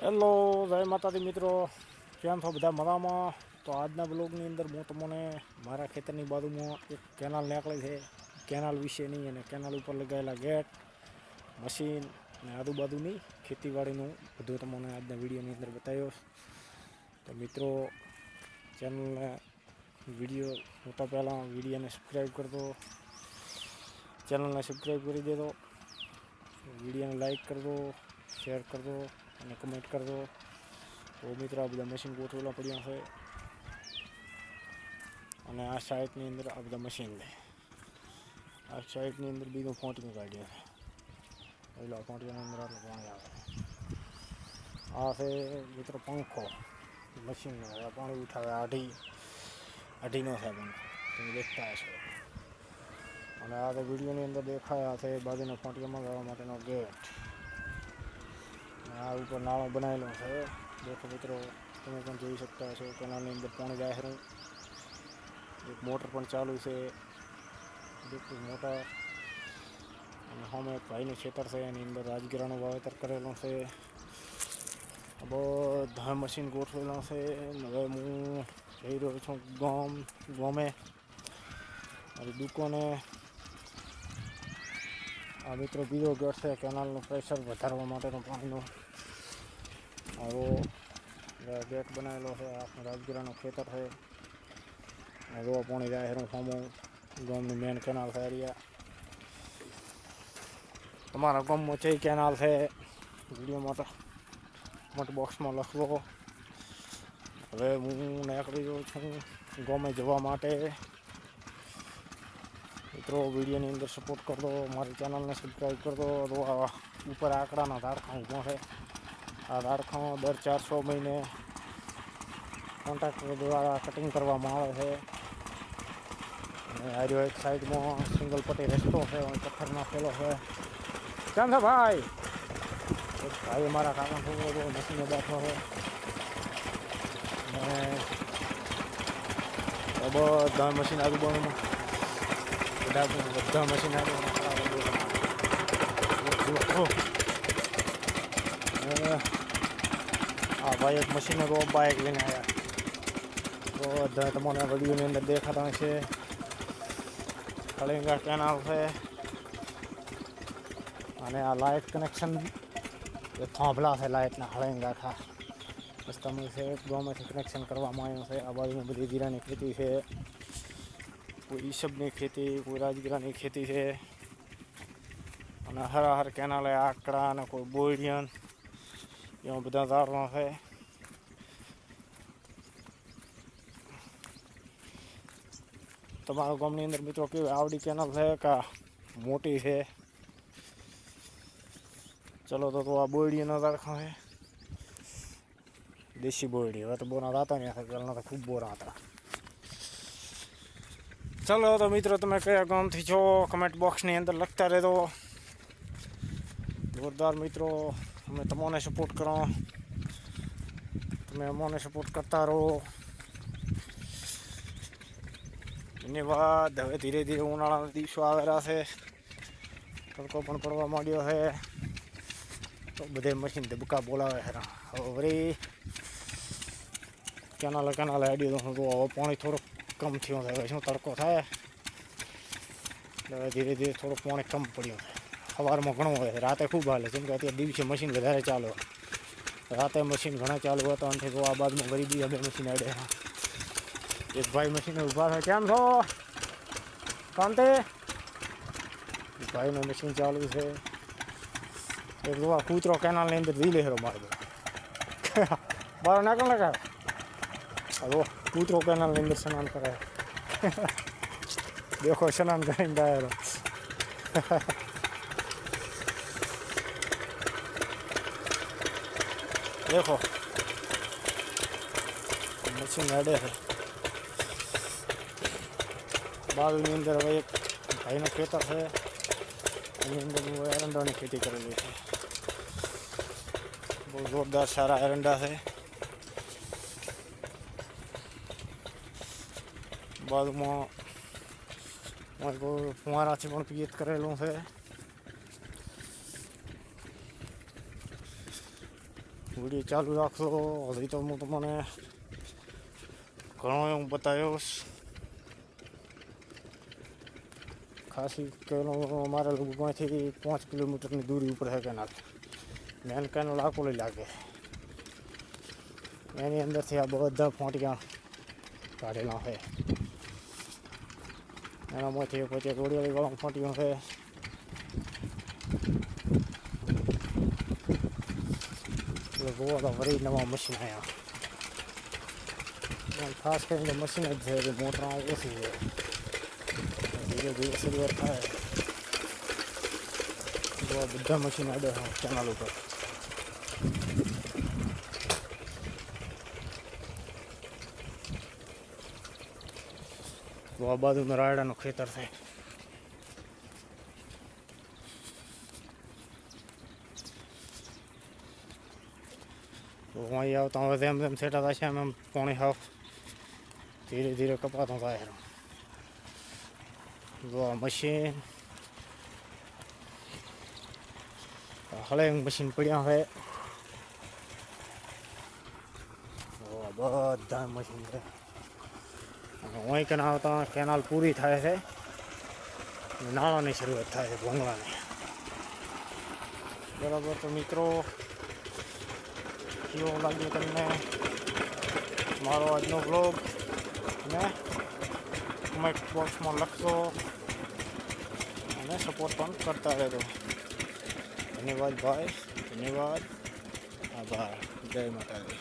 hello જય માતાજી મિત્રો કેમ છો બધા મજામાં તો આજના બ્લોગની અંદર હું તમને મારા ખેતરની બાજુમાં એક કેનાલ નીકળે છે કેનાલ વિશેની અને કેનાલ ઉપર લગાવેલા ગેટ મશીન અને આજુબાજુની ખેતીવાડીનું બધું તમને આજના વિડીયોની અંદર બતાવ્યો તો મિત્રો ચેનલને વિડીયો જોતા પહેલાં વિડીયોને સબસ્ક્રાઈબ કરજો ચેનલને સબસ્ક્રાઈબ કરી દેજો વિડીયોને લાઈક કરજો શેર કરજો અને કમેન્ટ કરજો તો મિત્રો આ બધા મશીન ગોઠવેલા પડ્યા છે અને આ સાઈટની અંદર આ બધા મશીન લે આ સાઈટની અંદર બીજું ફોંટીનું કાઢ્યું છે એટલે ફોંટીની અંદર આટલું પાણી આવે આ છે મિત્રો પંખો મશીનનો પાણી ઉઠાવે અઢી અઢીનો છે પંખો તમે દેખતા હશો અને આ તો વિડીયોની અંદર દેખાયા છે બાજુના ફોંટીમાં જવા માટેનો ગેટ આ લોકો નાળો બનાયલો છે દેખો મિત્રો તમે પણ જોઈ શકતા હશો કે નાળ ની અંદર કોણ ગાહ રહા છે એક મોટર પણ ચાલુ છે દેખો મોટર અને હોમે આઈ નું ક્ષેત્ર છે અહીં અંદર રાજગરાનો વાવત કરેલો છે અબો ધમ મશીન ગોર સોલા છે નવમુ એરો ચોંગ ગોમે આ દુકાને આ મિત્રો બીજો ગેટ છે કેનાલનું પ્રેશર વધારવા માટેનો પાણીનો આવો ગેટ બનાવેલો છે આપણું રાજગીરાનું ખેતર છે રો પાણી જાય હેરું ફામું ગામની મેન કેનાલ છે એરિયા તમારા ગામમાં ચઈ કેનાલ છે વિડીયો માટે મોટ બોક્સમાં લખવો હવે હું નીકળી ગયો છું ગામે જવા માટે તરો વિડિયો ની અંદર સપોર્ટ કર દો મારા ચેનલ ને સબ્સ્ક્રાઇબ કર દો ઉપર 11000 આધાર ખમો દર 400 મહીને કોન્ટ્રાક્ટ દ્વારા કટિંગ કરવામાં આવે છે અને આ રહ્યો એક સાઈડમાં સિંગલ પટાઈ રસ્તો છે અને પથ્થર ના પેલો છે જamba ભાઈ ભાઈ અમારા કામમાં ફૂગડો મશીન બેઠો છે મે બબો ધન મશીન આગળ બોનોમાં બધા બધા મશીન આ ભાઈ એક મશીન રોપ બાઇક લઈને આવ્યા બધા તમારા વડીઓની અંદર દેખાતા છે કલિંગા કેનાલ છે અને આ લાઇટ કનેક્શન એ થોંભલા છે લાઇટના હળંગા ખા તમે છે ગામમાંથી કનેક્શન કરવામાં આવ્યું છે આ બાજુમાં બધી જીરાની ખેતી છે कोई ई ने खेती कोई राजगिरा ने खेती है हरा हर कैनाल है आकड़ा ने कोई बोरियन यहाँ बदा धारणा है तमारो गामनी मित्रों के आवड़ी केनाल है का मोटी है चलो तो तो आ बोरियन दरखा है देशी बोरी है तो बोना दाता नहीं था चलना था खूब बोरा था ચાલો તો મિત્રો તમે કયા ગામથી છો કમેન્ટ બોક્સની અંદર લખતા રહેતો જોરદાર મિત્રો અમે તમને સપોર્ટ કરો તમે અમોને સપોર્ટ કરતા રહો ધન્યવાદ હવે ધીરે ધીરે ઉનાળાના દિવસો આવેલા છે તડકો પણ પડવા માંડ્યો છે તો બધે મશીન ધબકા બોલાવે હેરા હવે વરી કેના લગાના લાડ્યું તો હું તો પાણી થોડુંક कम थी वैसे तड़को था धीरे धीरे थोड़ा पानी कम पड़ो हवा में घो रात खूब हाल जम कहते दिवसे मशीन वे चालू है रात मशीन घना चालू है तो अंत तो आ बाद में गरीबी मशीन अड़े हाँ एक भाई मशीन उभा था क्या छो कांते भाई ने मशीन चालू है एक दो कूचरो कैनाल ने अंदर धीले हेरो मार दो बारह निकल रहा है ಅದು ಕೂತ್ ಹೋಗ್ತಾನಲ್ಲ ನಿಂದಿರ್ಸೋಣ ಅಂತಾರೆ ದೇವ್ ಕ್ವಶನ್ ಅನ್ಕರಿಂದ ಯಾರು देखो मशीन है बाग में अंदर भाई भाई ने खेतर है एरंडा ने खेती कर ली है बहुत जोरदार सारा एरंडा है बाद माँ मैं को फुआ पर पीत कर लूँ से वीडियो चालू रख लो अभी तो मुझे मैंने घो बतायो खासी कह हमारे लोग पाँच किलोमीटर की दूरी ऊपर है कहना मैंने कहना लाख ले जाके मैंने अंदर से अब बदा फोटियाँ काटे ना है એના મોથી પોતે ગોળીવાળી ગળો ફાટ્યું છે જુઓ તો ફરી નવા મશીન આવ્યા ખાસ કરીને મશીન જ છે કે મોટર ઓછી છે ધીરે ધીરે શરૂઆત થાય બધા મશીન આડે ચેનલ ઉપર बाबा दू नारायण खेतर से तो वहाँ आओ तो जम जम से शाम पौने हाफ धीरे धीरे कपा तो आए वो मशीन हले मशीन पड़िया है वो बहुत मशीन है ઓઈ કેનાલ તો કેનાલ પૂરી થાય છે નાળાની શરૂઆત થાય છે ભોંગળાની બરાબર તો મિત્રો કેવો લાગ્યો તમને મારો આજનો બ્લોગ અને કમેન્ટ બોક્સમાં લખશો અને સપોર્ટ પણ કરતા રહેજો ધન્યવાદ ભાઈ ધન્યવાદ આભાર જય માતાજી